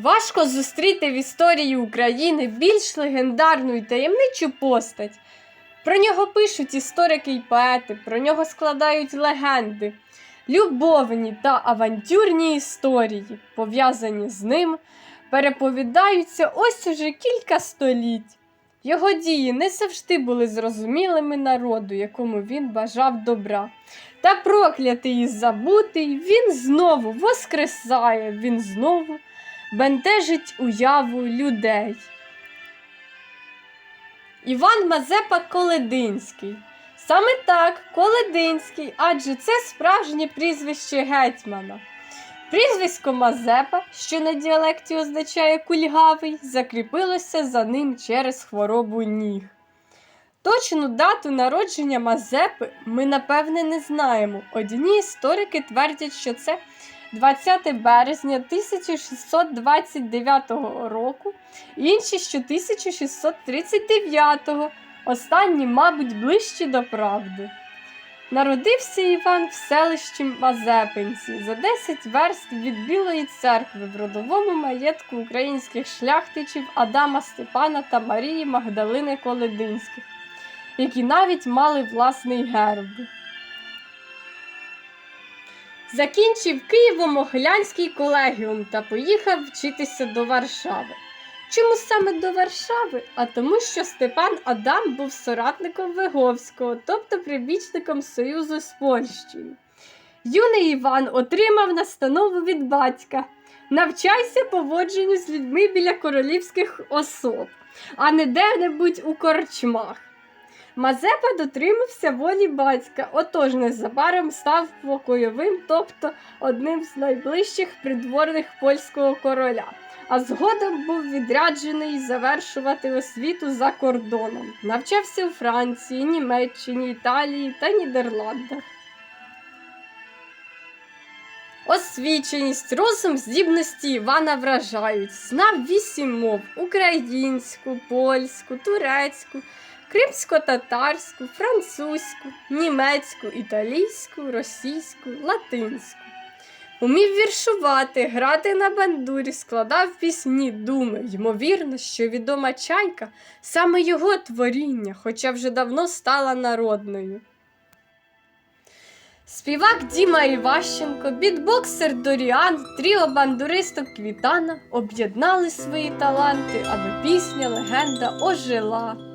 Важко зустріти в історії України більш легендарну і таємничу постать. Про нього пишуть історики й поети, про нього складають легенди, любовні та авантюрні історії, пов'язані з ним, переповідаються ось уже кілька століть. Його дії не завжди були зрозумілими народу, якому він бажав добра. Та проклятий і забутий, він знову воскресає, він знову бентежить уяву людей. Іван Мазепа Колединський. Саме так, Колединський, адже це справжнє прізвище гетьмана. Прізвисько Мазепа, що на діалекті означає кульгавий, закріпилося за ним через хворобу ніг. Точну дату народження Мазепи ми напевне не знаємо. Одні історики твердять, що це 20 березня 1629 року, інші що 1639, останні, мабуть, ближчі до правди. Народився Іван в селищі Мазепинці за 10 верст від Білої церкви в родовому маєтку українських шляхтичів Адама Степана та Марії Магдалини Колединських, які навіть мали власний герб. Закінчив Києво-Могилянський колегіум та поїхав вчитися до Варшави. Чому саме до Варшави? А тому, що Степан Адам був соратником Виговського, тобто прибічником Союзу з Польщею. Юний Іван отримав настанову від батька. Навчайся поводженню з людьми біля королівських особ, а не де-небудь у корчмах. Мазепа дотримався волі батька, отож незабаром став покойовим, тобто одним з найближчих придворних польського короля, а згодом був відряджений завершувати освіту за кордоном. Навчався у Франції, Німеччині, Італії та Нідерландах. Освіченість, розум, здібності Івана вражають. Знав вісім мов українську, польську, турецьку, кримсько-татарську, французьку, німецьку, італійську, російську, латинську. Умів віршувати, грати на бандурі, складав пісні, думи. Ймовірно, що відома чайка саме його творіння, хоча вже давно стала народною. Співак Діма Іващенко, бітбоксер Доріан, тріо бандуристок Квітана об'єднали свої таланти, аби пісня легенда ожила.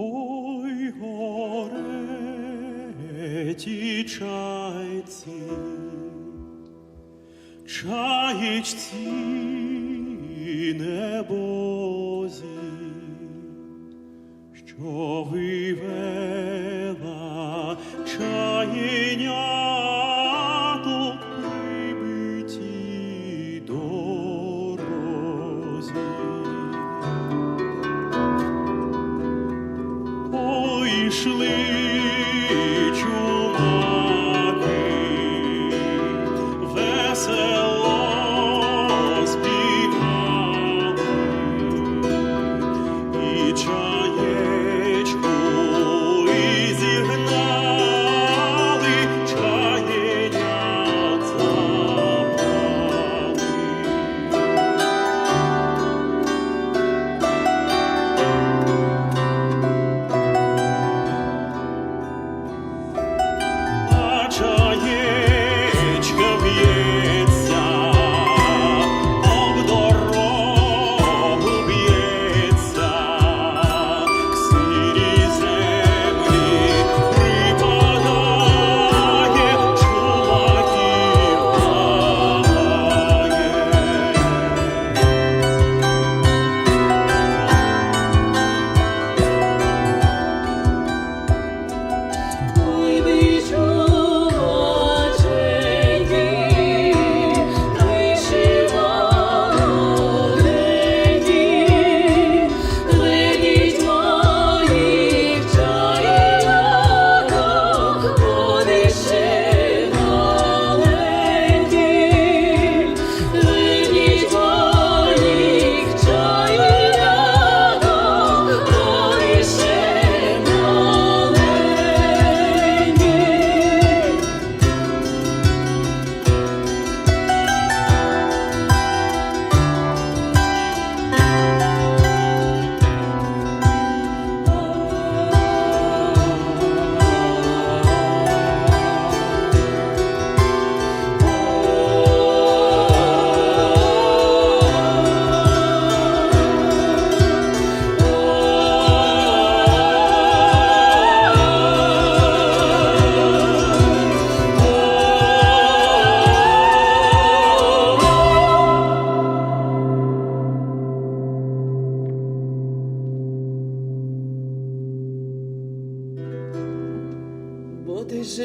Ой, гореті чайці, чаєчці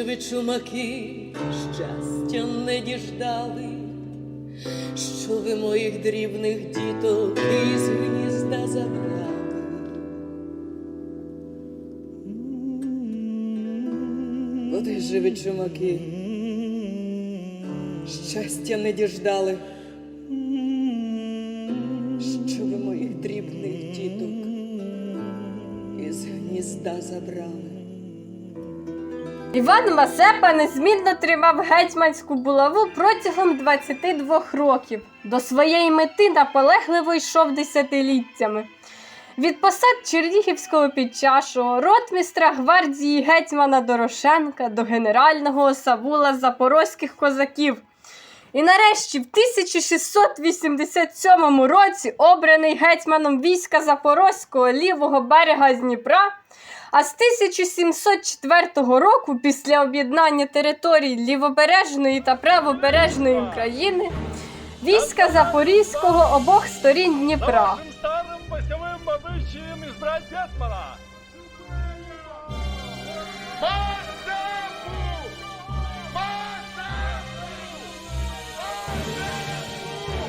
ви чумаки щастя не діждали, що ви моїх дрібних діток із гнізда забрали. От же ви чумаки. Щастя не діждали, що ви моїх дрібних діток із гнізда забрали. Іван Мазепа незмінно тримав гетьманську булаву протягом 22 років. До своєї мети наполегливо йшов десятиліттями. Від посад Чернігівського підчашого, ротмістра гвардії гетьмана Дорошенка до генерального осавула запорозьких козаків. І нарешті, в 1687 році, обраний гетьманом війська Запорозького лівого берега з Дніпра, а з 1704 року, після об'єднання територій лівобережної та правобережної України, війська Запорізького обох сторін Дніпра. Нашим старым посевым обычаем избрать Гетмана. Мазепу!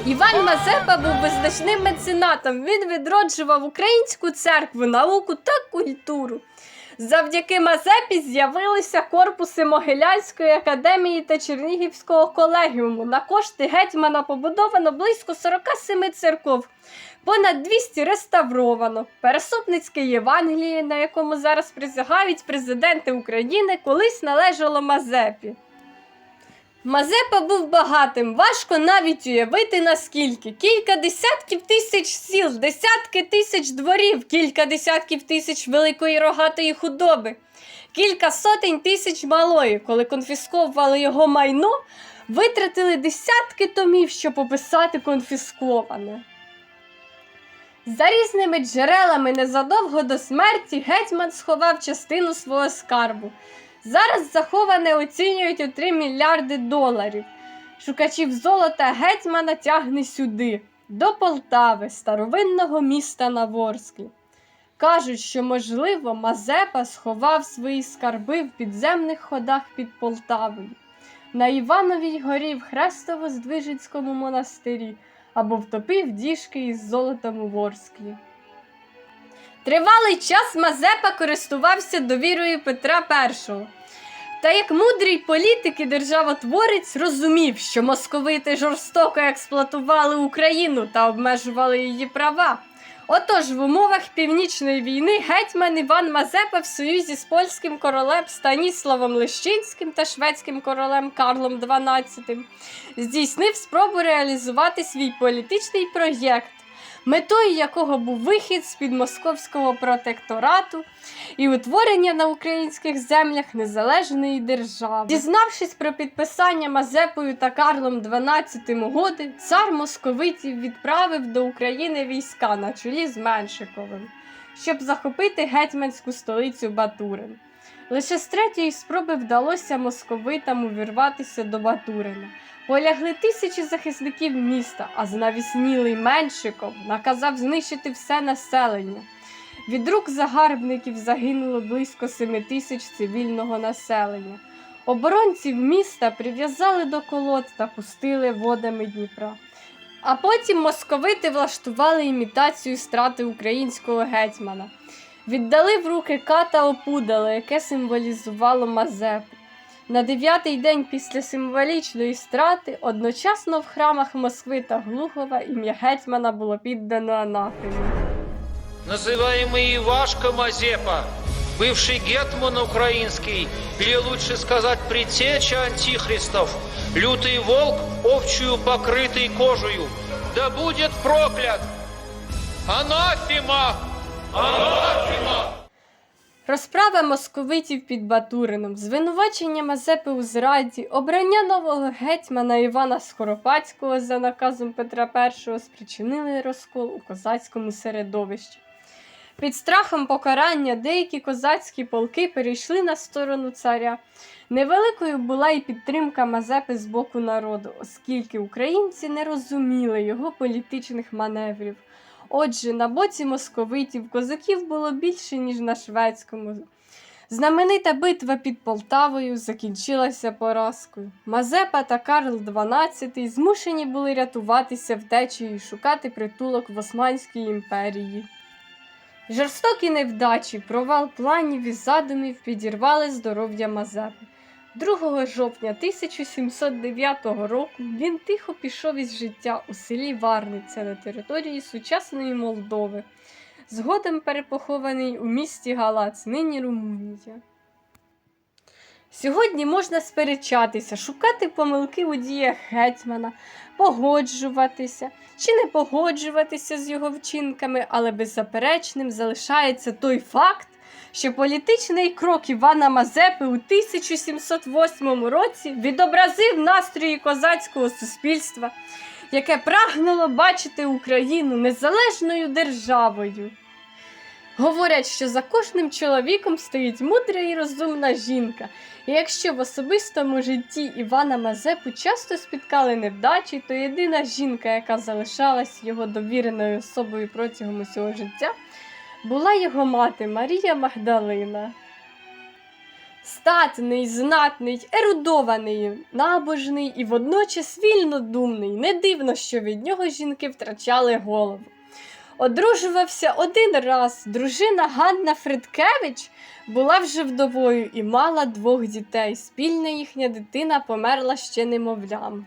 Іван Мазепа був визначним меценатом. Він відроджував українську церкву, науку та культуру. Завдяки Мазепі з'явилися корпуси Могилянської академії та Чернігівського колегіуму. На кошти гетьмана побудовано близько 47 церков, понад 200 реставровано. Пересупницьке Євангеліє, на якому зараз присягають президенти України, колись належало Мазепі. Мазепа був багатим, важко навіть уявити наскільки. Кілька десятків тисяч сіл, десятки тисяч дворів, кілька десятків тисяч великої рогатої худоби, кілька сотень тисяч малої, коли конфісковували його майно, витратили десятки томів, щоб описати конфісковане. За різними джерелами незадовго до смерті гетьман сховав частину свого скарбу. Зараз заховане оцінюють у 3 мільярди доларів. Шукачів золота гетьмана тягне сюди, до Полтави, старовинного міста на Ворсклі. Кажуть, що, можливо, Мазепа сховав свої скарби в підземних ходах під Полтавою, на Івановій горі в Хрестово-Здвиженському монастирі або втопив діжки із золотом у Ворсклі. Тривалий час Мазепа користувався довірою Петра І. Та як мудрий політик і державотворець розумів, що московити жорстоко експлуатували Україну та обмежували її права. Отож, в умовах північної війни гетьман Іван Мазепа в союзі з польським королем Станіславом Лещинським та шведським королем Карлом XII здійснив спробу реалізувати свій політичний проєкт, метою якого був вихід з під московського протекторату і утворення на українських землях незалежної держави. Дізнавшись про підписання Мазепою та Карлом XII угоди, цар московитів відправив до України війська на чолі з Меншиковим, щоб захопити гетьманську столицю Батурин. Лише з третьої спроби вдалося московитам увірватися до Батурина. Полягли тисячі захисників міста, а знавіснілий Меншиков наказав знищити все населення. Від рук загарбників загинуло близько 7 тисяч цивільного населення. Оборонців міста прив'язали до колод та пустили водами Дніпра. А потім московити влаштували імітацію страти українського гетьмана. Віддали в руки ката опудало, яке символізувало Мазепу. На дев'ятий день після символічної страти одночасно в храмах Москви та Глухова ім'я гетьмана було піддано анафемі. называемый Ивашка Мазепа, бывший гетман украинский, или лучше сказать предтеча антихристов, лютый волк, овчую покрытый кожею, да будет проклят! Анафима! Розправа московитів під Батурином, звинувачення Мазепи у зраді, обрання нового гетьмана Івана Скоропадського за наказом Петра І спричинили розкол у козацькому середовищі. Під страхом покарання деякі козацькі полки перейшли на сторону царя. Невеликою була і підтримка Мазепи з боку народу, оскільки українці не розуміли його політичних маневрів. Отже, на боці московитів козаків було більше, ніж на шведському. Знаменита битва під Полтавою закінчилася поразкою. Мазепа та Карл XII змушені були рятуватися втечею і шукати притулок в Османській імперії. Жорстокі невдачі, провал планів і задумів підірвали здоров'я Мазепи. 2 жовтня 1709 року він тихо пішов із життя у селі Варниця на території сучасної Молдови, згодом перепохований у місті Галац, нині Румунія. Сьогодні можна сперечатися, шукати помилки у діях гетьмана, погоджуватися чи не погоджуватися з його вчинками, але беззаперечним залишається той факт, що політичний крок Івана Мазепи у 1708 році відобразив настрої козацького суспільства, яке прагнуло бачити Україну незалежною державою. Говорять, що за кожним чоловіком стоїть мудра і розумна жінка. І якщо в особистому житті Івана Мазепу часто спіткали невдачі, то єдина жінка, яка залишалась його довіреною особою протягом усього життя, була його мати Марія Магдалина. Статний, знатний, ерудований, набожний і водночас вільнодумний. Не дивно, що від нього жінки втрачали голову. Одружувався один раз. Дружина Ганна Фредкевич була вже вдовою і мала двох дітей. Спільна їхня дитина померла ще немовлям.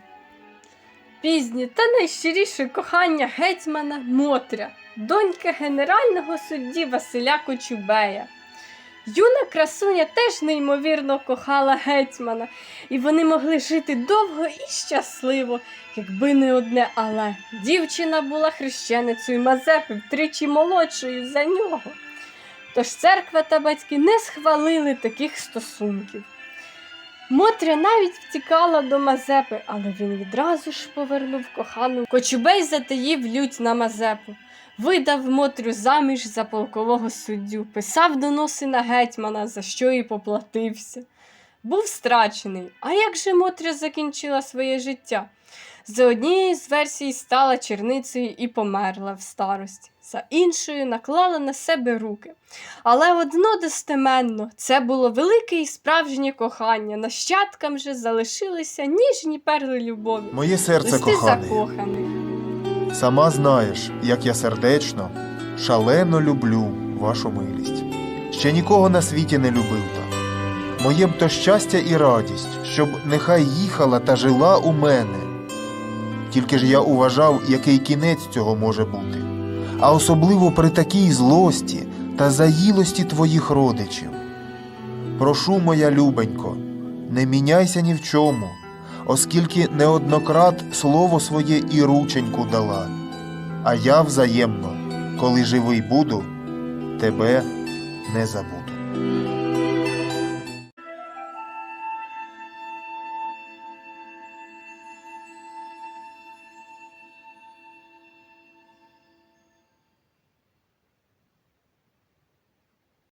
Пізнє та найщиріше кохання гетьмана Мотря, донька генерального судді Василя Кочубея. Юна красуня теж неймовірно кохала гетьмана, і вони могли жити довго і щасливо, якби не одне але. Дівчина була хрещеницею Мазепи втричі молодшою за нього. Тож церква та батьки не схвалили таких стосунків. Мотря навіть втікала до Мазепи, але він відразу ж повернув кохану. Кочубей затаїв лють на Мазепу. Видав Мотрю заміж за полкового суддю, писав доноси на гетьмана, за що і поплатився. Був страчений. А як же Мотря закінчила своє життя? За однією з версій стала черницею і померла в старості, за іншою наклала на себе руки. Але одно достеменно це було велике і справжнє кохання. Нащадкам же залишилися ніжні перли любові. Моє серце Листи кохане, закоханих. сама знаєш, як я сердечно, шалено люблю вашу милість. Ще нікого на світі не любив так. Моє б то щастя і радість, щоб нехай їхала та жила у мене. Тільки ж я уважав, який кінець цього може бути, а особливо при такій злості та заїлості твоїх родичів. Прошу, моя любенько, не міняйся ні в чому, оскільки неоднократ слово своє і рученьку дала, а я взаємно, коли живий буду, тебе не забуду.